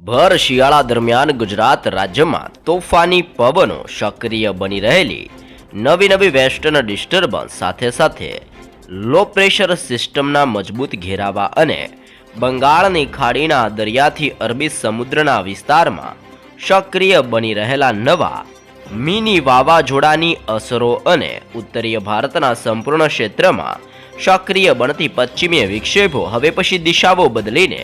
ભર શિયાળા દરમિયાન ગુજરાત રાજ્યમાં તોફાની પવનો સક્રિય બની રહેલી. નવી નવી વેસ્ટર્ન ડિસ્ટર્બન્સ સાથે સાથે લો પ્રેશર સિસ્ટમના મજબૂત ઘેરાવા અને બંગાળની ખાડીના દરિયાથી અરબી સમુદ્રના વિસ્તારમાં સક્રિય બની રહેલા નવા મિની વાવાઝોડાની અસરો અને ઉત્તરીય ભારતના સંપૂર્ણ ક્ષેત્રમાં સક્રિય બનતી પશ્ચિમીય વિક્ષેપો હવે પછી દિશાઓ બદલીને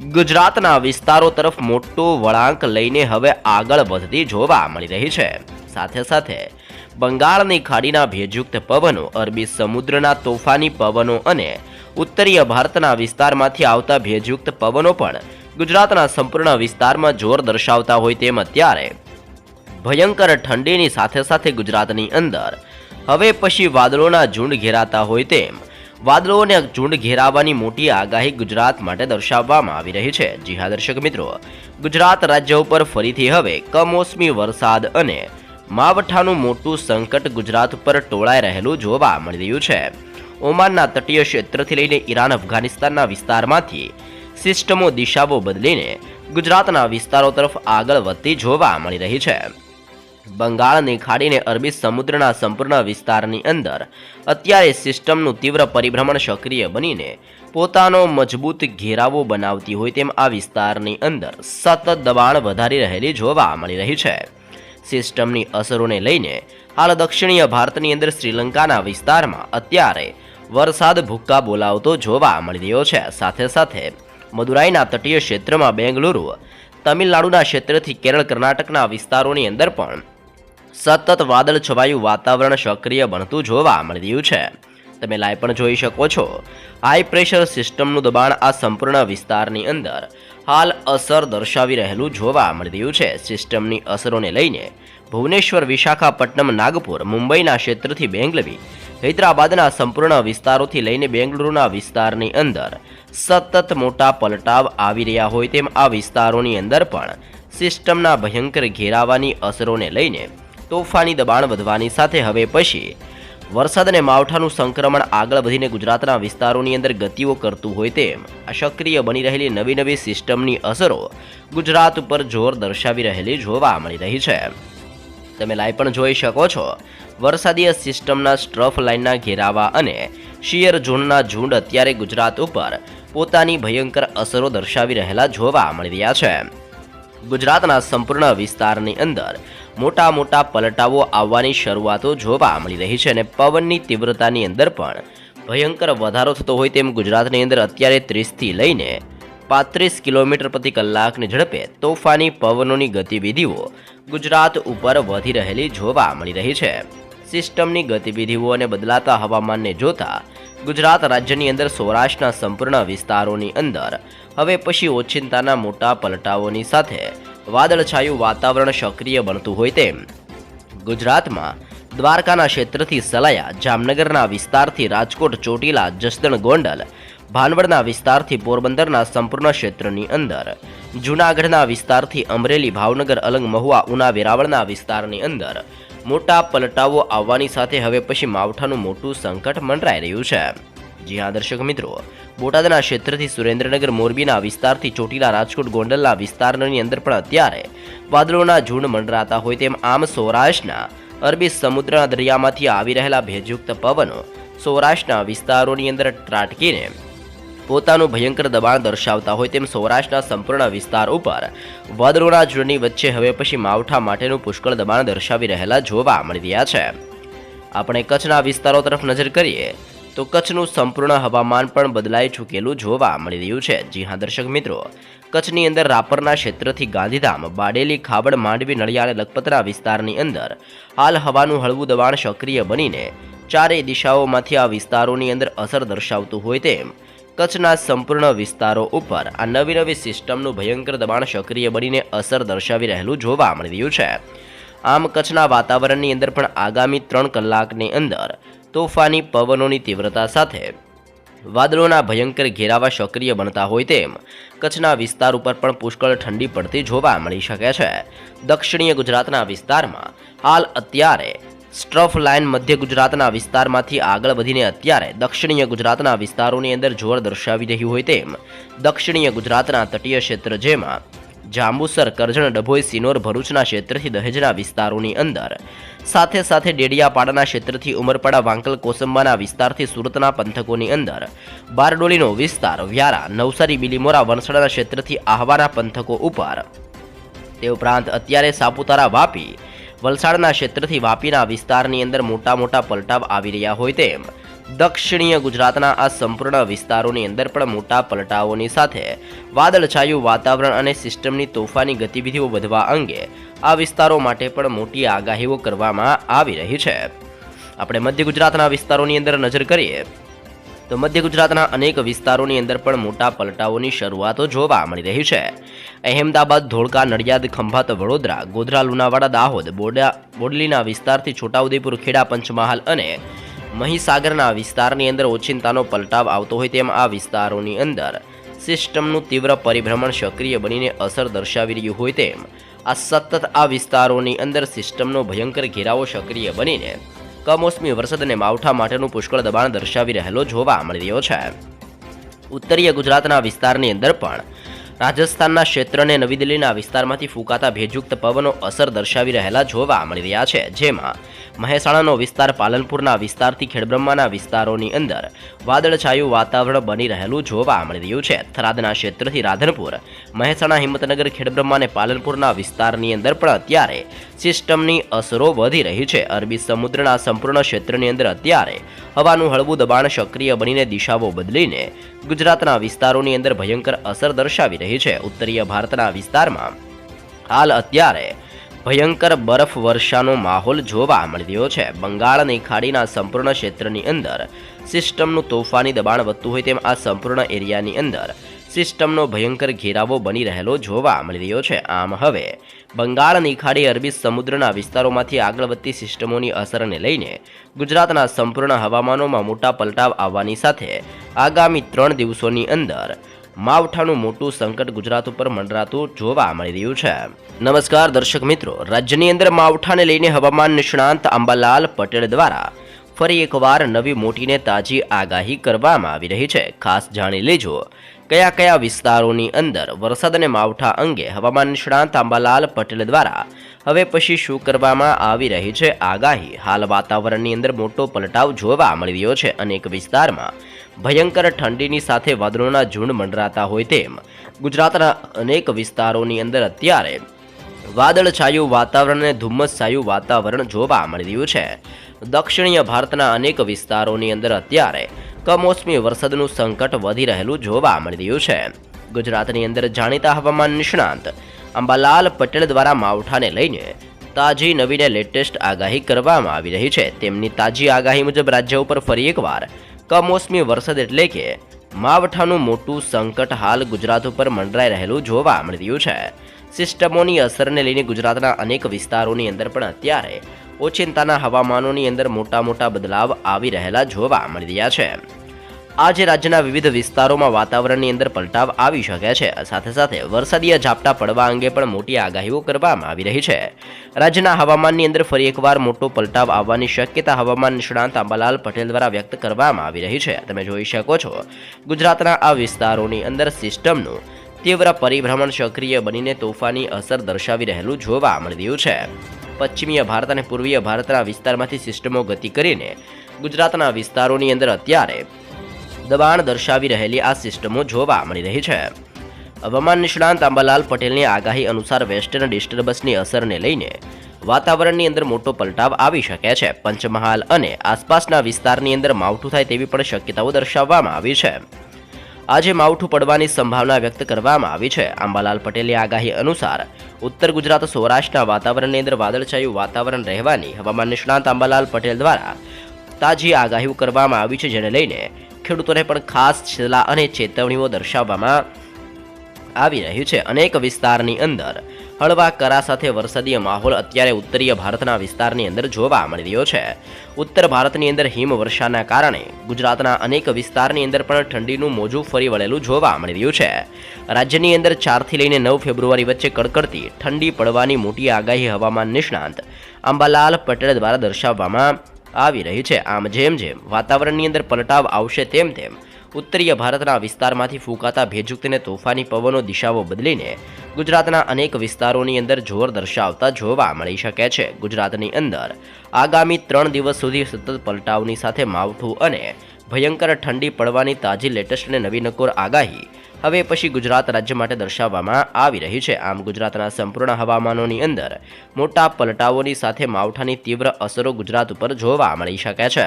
ગુજરાતના વિસ્તારો તરફ મોટો વળાંક લઈને હવે આગળ વધતી જોવા મળી રહી છે. સાથે સાથે બંગાળની ખાડીના ભેજયુક્ત પવનો, અરબી સમુદ્રના તોફાની પવનો અને ઉત્તરીય ભારતના વિસ્તારમાંથી આવતા ભેજયુક્ત પવનો પણ ગુજરાતના સંપૂર્ણ વિસ્તારમાં જોર દર્શાવતા હોય તેમ અત્યારે. ભયંકર ઠંડીની સાથે સાથે ગુજરાતની અંદર હવે પછી વાદળોના ઝુંડ ઘેરાતા હોય તેમ વાદળોને ઝુંડ ઘેરાવાની મોટી આગાહી ગુજરાત માટે દર્શાવવામાં આવી રહી છે. જી હા, દર્શક મિત્રો, ગુજરાત રાજ્ય ઉપર ફરીથી હવે કમોસમી વરસાદ અને માવઠાનું મોટું સંકટ ગુજરાત ઉપર ટોળાઈ રહેલું જોવા મળી રહ્યું છે. ઓમાનના તટીય ક્ષેત્રથી લઈને ઈરાન, અફઘાનિસ્તાનના વિસ્તારમાંથી સિસ્ટમો, દિશાઓ બદલીને ગુજરાતના વિસ્તારો તરફ આગળ વધતી જોવા મળી રહી છે. બંગાળની ખાડીને અરબી સમુદ્રના સંપૂર્ણ વિસ્તારની અંદર. અત્યારે સિસ્ટમનું તીવ્ર પરિભ્રમણ સક્રિય બનીને પોતાનો મજબૂત ઘેરાવો બનાવતી હોય તેમ આ વિસ્તારની અંદર સતત દબાણ વધારી રહેલી જોવા મળી રહી છે. સિસ્ટમની અસરોને લઈને હાલ દક્ષિણીય ભારતની અંદર શ્રીલંકાના વિસ્તારમાં અત્યારે વરસાદ ભૂક્કા બોલાવતો જોવા મળી રહ્યો છે. સાથે સાથે મદુરાઈના તટીય ક્ષેત્રમાં બેંગલુરુ, તમિલનાડુના ક્ષેત્રથી કેરળ, કર્ણાટકના વિસ્તારોની અંદર પણ સતત વાદળ છવાયું વાતાવરણ સક્રિય બનતું જોવા મળી રહ્યું છે. તમે લાઈવ પણ જોઈ શકો છો. હાઈ પ્રેશર સિસ્ટમનું દબાણ આ સંપૂર્ણ વિસ્તારની અંદર હાલ અસર દર્શાવી રહેલું જોવા મળી રહ્યું છે. સિસ્ટમની અસરોને લઈને ભુવનેશ્વર, વિશાખાપટ્ટનમ, નાગપુર, મુંબઈના ક્ષેત્રથી બેંગલવી, હૈદરાબાદના સંપૂર્ણ વિસ્તારોથી લઈને બેંગલુરુના વિસ્તારની અંદર સતત મોટા પલટાવ આવી રહ્યા હોય તેમ આ વિસ્તારોની અંદર પણ સિસ્ટમના ભયંકર ઘેરાવાની અસરોને લઈને તોફાની દબાણ વધવાની સાથે હવે પછી વરસાદ અને માવઠાનું સંક્રમણ આગળ વધીને ગુજરાતના વિસ્તારોની અંદર ગતિઓ કરતું હોય તેમ અસક્રિય સક્રિય બની રહેલી નવી નવી સિસ્ટમની અસરો ગુજરાત ઉપર જોર દર્શાવી રહેલી જોવા મળી રહી છે. તમે લાઈવ પણ જોઈ શકો છો. વરસાદીય સિસ્ટમના સ્ટ્રફ લાઇનના ઘેરાવા અને શિયર ઝોનના ઝુંડ અત્યારે ગુજરાત ઉપર પોતાની ભયંકર અસરો દર્શાવી રહેલા જોવા મળી રહ્યા છે. ગુજરાતના સંપૂર્ણ વિસ્તારની અંદર મોટા મોટા પલટાઓ આવવાની શરૂઆતો જોવા મળી રહી છે અને પવનની તીવ્રતાની અંદર પણ ભયંકર વધારો થતો હોય તેમ ગુજરાતની અંદર અત્યારે ત્રીસથી લઈને પાંત્રીસ કિલોમીટર પ્રતિ કલાકની ઝડપે તોફાની પવનોની ગતિવિધિઓ ગુજરાત ઉપર વધી રહેલી જોવા મળી રહી છે. સિસ્ટમની ગતિવિધિઓ અને બદલાતા હવામાનને જોતા ગુજરાત રાજ્યની અંદર સૌરાષ્ટ્રના સંપૂર્ણ વિસ્તારોની અંદર હવે પછી ઓચિંતાના મોટા પલટાઓની સાથે વાદળછાયું વાતાવરણ સક્રિય બનતું હોય તેમ. ગુજરાતમાં દ્વારકાના ક્ષેત્રથી સલાયા, જામનગરના વિસ્તારથી રાજકોટ, ચોટીલા, જસદણ, ગોંડલ, ભાનવડના વિસ્તારથી પોરબંદરના સંપૂર્ણ ક્ષેત્રની અંદર, જૂનાગઢના વિસ્તારથી અમરેલી, ભાવનગર, અલંગ, મહુવા, ઉના, વેરાવળના વિસ્તારની અંદર મોટા પલટાઓ આવવાની સાથે હવે પછી માવઠાનું મોટું સંકટ મંડરાઈ રહ્યું છે. જી હા, દર્શક મિત્રો. બોટાદના ક્ષેત્રથી સુરેન્દ્રનગર, મોરબીના વિસ્તારથી ચોટીલા, રાજકોટ, ગોંડલના વિસ્તારની અંદર પણ અત્યારે વાદળોના ઝુંડ મંડરાતા હોય તેમ આમ સૌરાષ્ટ્રના અરબી સમુદ્રના દરિયામાંથી આવી રહેલા ભેજયુક્ત પવનો સૌરાષ્ટ્રના વિસ્તારોની અંદર ત્રાટકીને પોતાનું ભયંકર દબાણ દર્શાવતા હોય તેમ સૌરાષ્ટ્રના સંપૂર્ણ વિસ્તાર ઉપર વાદળોના ઝુંડની વચ્ચે હવે પછી માવઠા માટેનું પુષ્કળ દબાણ દર્શાવી રહેલા જોવા મળી રહ્યા છે. આપણે કચ્છના વિસ્તારો તરફ નજર કરીએ તો કચ્છનું સંપૂર્ણ હવામાન પણ બદલાઈ ચૂકેલું જોવા મળી રહ્યું છે. જી હા, દર્શક મિત્રો, કચ્છની અંદર રાપરના ક્ષેત્રથી ગાંધીધામ, બાડેલી ખાબડ માંડવી નળિયા અને લખપતરા વિસ્તારની અંદર હાલ હવાનું હળવું દબાણ સક્રિય બનીને ચારેય દિશાઓમાંથી આ વિસ્તારોની અંદર અસર દર્શાવતું હોય તેમ કચ્છના સંપૂર્ણ વિસ્તારો ઉપર આ નવી નવી સિસ્ટમનું ભયંકર દબાણ સક્રિય બનીને અસર દર્શાવી રહેલું જોવા મળી રહ્યું છે. આમ, કચ્છના વાતાવરણની અંદર પણ આગામી ત્રણ કલાકની અંદર તોફાની પવનોની તીવ્રતા સાથે. વાદળોના ભયંકર ઘેરાવા સક્રિય બનતા હોય તેમ કચ્છના વિસ્તાર ઉપર પણ પુષ્કળ ઠંડી પડતી જોવા મળી શકે છે. દક્ષિણીય ગુજરાતના વિસ્તારમાં હાલ અત્યારે સ્ટ્રફ લાઇન મધ્ય ગુજરાતના વિસ્તારમાંથી આગળ વધીને અત્યારે દક્ષિણીય ગુજરાતના વિસ્તારોની અંદર જોર દર્શાવી રહ્યું હોય તેમ દક્ષિણીય ગુજરાતના તટીય ક્ષેત્ર જેમાં જાંબુસર, કરજણ, ડભોઈ, સિનોર, ભરૂચના ક્ષેત્રથી દહેજના વિસ્તારોની અંદર. સાથે સાથે ડેડિયાપાડાના ક્ષેત્રથી ઉમરપાડા, વાંકલ, કોસંબાના વિસ્તારથી સુરતના પંથકોની અંદર. બારડોલીનો વિસ્તાર, વ્યારા, નવસારી, બિલીમોરા, વણસડાના ક્ષેત્રથી આહવાના પંથકો ઉપર. તે ઉપરાંત અત્યારે સાપુતારા, વાપી, વલસાડના ક્ષેત્રથી વાપીના વિસ્તારની અંદર મોટા મોટા પલટાવ આવી રહ્યા હોય તેમ દક્ષિણીય ગુજરાતના આ સંપૂર્ણ વિસ્તારોની અંદર પણ મોટા પલટાઓની સાથે વાદળછાયું વાતાવરણ અને સિસ્ટમની તોફાની ગતિવિધિઓ વધવા અંગે આ વિસ્તારો માટે પણ મોટી આગાહીઓ કરવામાં આવી રહી છે. આપણે મધ્ય ગુજરાતના વિસ્તારોની અંદર નજર કરીએ, તો મધ્ય ગુજરાતના અનેક વિસ્તારોની અંદર પણ મોટા પલટાઓની શરૂઆતો જોવા મળી રહી છે. અહેમદાબાદ, ધોળકા, નડિયાદ, ખંભાત, વડોદરા, ગોધરા, લુણાવાડા, દાહોદ, બોડા, બોડલીના વિસ્તારથી છોટાઉદેપુર, ખેડા, પંચમહાલ અને મહીસાગરના વિસ્તારની અંદર ઓચિંતાનો પલટાવ આવતો હોય તેમ આ વિસ્તારોની અંદર સિસ્ટમનું તીવ્ર પરિભ્રમણ સક્રિય બનીને અસર દર્શાવી રહ્યું હોય તેમ આ સતત આ વિસ્તારોની અંદર સિસ્ટમનો ભયંકર ઘેરાવો સક્રિય બનીને કમોસમી વરસાદ અને માવઠા માટેનું પુષ્કળ દબાણ દર્શાવી રહેલો જોવા મળી રહ્યો છે. ઉત્તરીય ગુજરાતના વિસ્તારની અંદર પણ રાજસ્થાનના ક્ષેત્રને નવી દિલ્હીના વિસ્તારમાંથી ફૂંકાતા ભેજયુક્ત પવનો અસર દર્શાવી રહેલા જોવા મળી રહ્યા છે. જેમાં મહેસાણાનો વિસ્તાર પાલનપુરના વિસ્તારથી ખેડબ્રહ્માના વિસ્તારોની અંદર વાદળછાયું વાતાવરણ બની રહેલું જોવા મળી રહ્યું છે. થરાદના ક્ષેત્રથી રાધનપુર, મહેસાણા, હિંમતનગર, ખેડબ્રહ્મા અને પાલનપુરના વિસ્તારની અંદર પણ અત્યારે સિસ્ટમની અસરો વધી રહી છે. અરબી સમુદ્રના સંપૂર્ણ ક્ષેત્રની અંદર અત્યારે હવાનું હળવું દબાણ સક્રિય બનીને દિશાઓ બદલીને ગુજરાતના વિસ્તારોની અંદર ભયંકર અસર દર્શાવી રહી છે ઉત્તરીય ભારતના વિસ્તારમાં. હાલ અત્યારે ભયંકર બરફ વર્ષાનો માહોલ જોવા મળી રહ્યો છે. બંગાળની ખાડીના સંપૂર્ણ ક્ષેત્રની અંદર સિસ્ટમનું તોફાની દબાણ વધતું હોય તેમ આ સંપૂર્ણ એરિયાની અંદર સિસ્ટમનો ભયંકર ઘેરાવો બની રહેલો જોવા મળી રહ્યો છે. આમ હવે બંગાળની ખાડી અરબી સમુદ્રના વિસ્તારોમાંથી આગળ વધતી સિસ્ટમોની અસરને લઈને ગુજરાતના સંપૂર્ણ હવામાનોમાં મોટા પલટાવ આવવાની સાથે આગામી ત્રણ દિવસોની અંદર માવઠાનું મોટું સંકટ ગુજરાત ઉપર મંડરાતું જોવા મળી રહ્યું છે. નમસ્કાર દર્શક મિત્રો, રાજ્યની અંદર માવઠાને લઈને હવામાન નિષ્ણાંત અંબાલાલ પટેલ દ્વારા ફરી એકવાર નવી મોટીને તાજી આગાહી કરવામાં આવી રહી છે. ખાસ જાણી લેજો. કયા કયા વિસ્તારોની અંદર વરસાદ અને માવઠા અંગે હવામાન નિષ્ણાંત આંબાલાલ પટેલ દ્વારા હવે પછી શું કરવામાં આવી રહી છે? આગાહી હાલ વાતાવરણની અંદર મોટો પલટાવ જોવા મળી રહ્યો છે. અનેક વિસ્તારમાં ભયંકર ઠંડીની સાથે વાદળોના ઝુંડ મંડરાતા હોય તેમ ગુજરાતના અનેક વિસ્તારોની અંદર અત્યારે વાદળછાયું વાતાવરણ અને ધુમ્મસછાયું વાતાવરણ જોવા મળી રહ્યું છે. દક્ષિણીય ભારતના અનેક વિસ્તારોની અંદર અત્યારે કમોસમી વરસાદનું સંકટ વધી રહેલું જોવા મળી રહ્યું છે. ગુજરાતની અંદર જાણીતા હવામાન નિષ્ણાંત અંબાલાલ પટેલ દ્વારા માવઠાને લઈને તાજી નવીને લેટેસ્ટ આગાહી કરવામાં આવી રહી છે. તેમની તાજી આગાહી મુજબ રાજ્ય ઉપર ફરી એકવાર કમોસમી વરસાદ એટલે કે માવઠાનું મોટું સંકટ હાલ ગુજરાત ઉપર મંડરાઈ રહેલું જોવા મળી રહ્યું છે. સિસ્ટમોની અસરને લઈને ગુજરાતના અનેક વિસ્તારોની અંદર પણ અત્યારે ઓચિંતાના હવામાનોની અંદર મોટા મોટા બદલાવ આવી રહેલા જોવા મળી રહ્યા છે. આજે રાજ્યના વિવિધ વિસ્તારોમાં વાતાવરણની અંદર પલટાવ આવી શકે છે. સાથે સાથે વરસાદીય ઝાપટા પડવા અંગે પણ મોટી આગાહીઓ કરવામાં આવી રહી છે. રાજ્યના હવામાનની અંદર ફરી એકવાર મોટો પલટાવ આવવાની શક્યતા હવામાન નિષ્ણાંત આંબાલાલ પટેલ દ્વારા વ્યક્ત કરવામાં આવી રહી છે. તમે જોઈ શકો છો, ગુજરાતના આ વિસ્તારોની અંદર સિસ્ટમનું તીવ્ર પરિભ્રમણ સક્રિય બનીને તોફાની અસર દર્શાવી રહેલું જોવા મળી રહ્યું છે. પશ્ચિમીય ભારત અને પૂર્વીય ભારતના વિસ્તારમાંથી સિસ્ટમો ગતિ કરીને ગુજરાતના વિસ્તારોની અંદર અત્યારે દબાણ દર્શાવી રહેલી આ સિસ્ટમો જોવા મળી રહી છે. હવામાન નિષ્ણાંત આંબાલાલ પટેલની આગાહી અનુસાર વેસ્ટર્ન ડિસ્ટર્બન્સની અસરને લઈને વાતાવરણની અંદર મોટો પલટાવ આવી શકે છે. પંચમહાલ અને આસપાસના વિસ્તારની અંદર માવઠું થાય તેવી પણ શક્યતાઓ દર્શાવવામાં આવી છે. આજે માવઠું પડવાની સંભાવના વ્યક્ત કરવામાં આવી છે. આંબાલાલ પટેલની આગાહી અનુસાર, ઉત્તર ગુજરાત સૌરાષ્ટ્રના વાતાવરણની અંદર વાદળછાયું વાતાવરણ રહેવાની હવામાન નિષ્ણાંત આંબાલાલ પટેલ દ્વારા તાજી આગાહીઓ કરવામાં આવી છે, જેને લઈને ખેડૂતોને પણ ખાસ સલાહ અને ચેતવણીઓ દર્શાવવામાં આવી રહ્યું છે. અનેક વિસ્તારની અંદર હળવા કરા સાથે વરસાદીય માહોલ અત્યારે ઉત્તરીય ભારતના વિસ્તારની અંદર જોવા મળી રહ્યો છે. ઉત્તર ભારતની અંદર હિમવર્ષાના કારણે ગુજરાતના અનેક વિસ્તારની અંદર પણ ઠંડીનું મોજું ફરી વળેલું જોવા મળી રહ્યું છે. રાજ્યની અંદર ચારથી લઈને નવ ફેબ્રુઆરી વચ્ચે કડકડતી ઠંડી પડવાની મોટી આગાહી હવામાન નિષ્ણાંત અંબાલાલ પટેલ દ્વારા દર્શાવવામાં આવી રહી છે. આમ જેમ જેમ વાતાવરણની અંદર પલટાવ આવશે તેમ તેમ ઉત્તરીય ભારતના વિસ્તારમાંથી ફૂંકાતા ભેજયુક્ત તોફાની પવનો, દિશાઓ બદલીને ગુજરાતના અનેક વિસ્તારોની અંદર જોર દર્શાવતા જોવા મળી શકે છે. ગુજરાતની અંદર આગામી ત્રણ દિવસ સુધી સતત પલટાવની સાથે માવઠું અને ભયંકર ઠંડી પડવાની તાજી લેટેસ્ટ અને નવી નકોર આગાહી હવે પછી ગુજરાત રાજ્ય માટે દર્શાવવામાં આવી રહી છે. આમ ગુજરાતના સંપૂર્ણ હવામાનોની અંદર મોટા પલટાઓની સાથે માવઠાની તીવ્ર અસરો ગુજરાત ઉપર જોવા મળી શકે છે.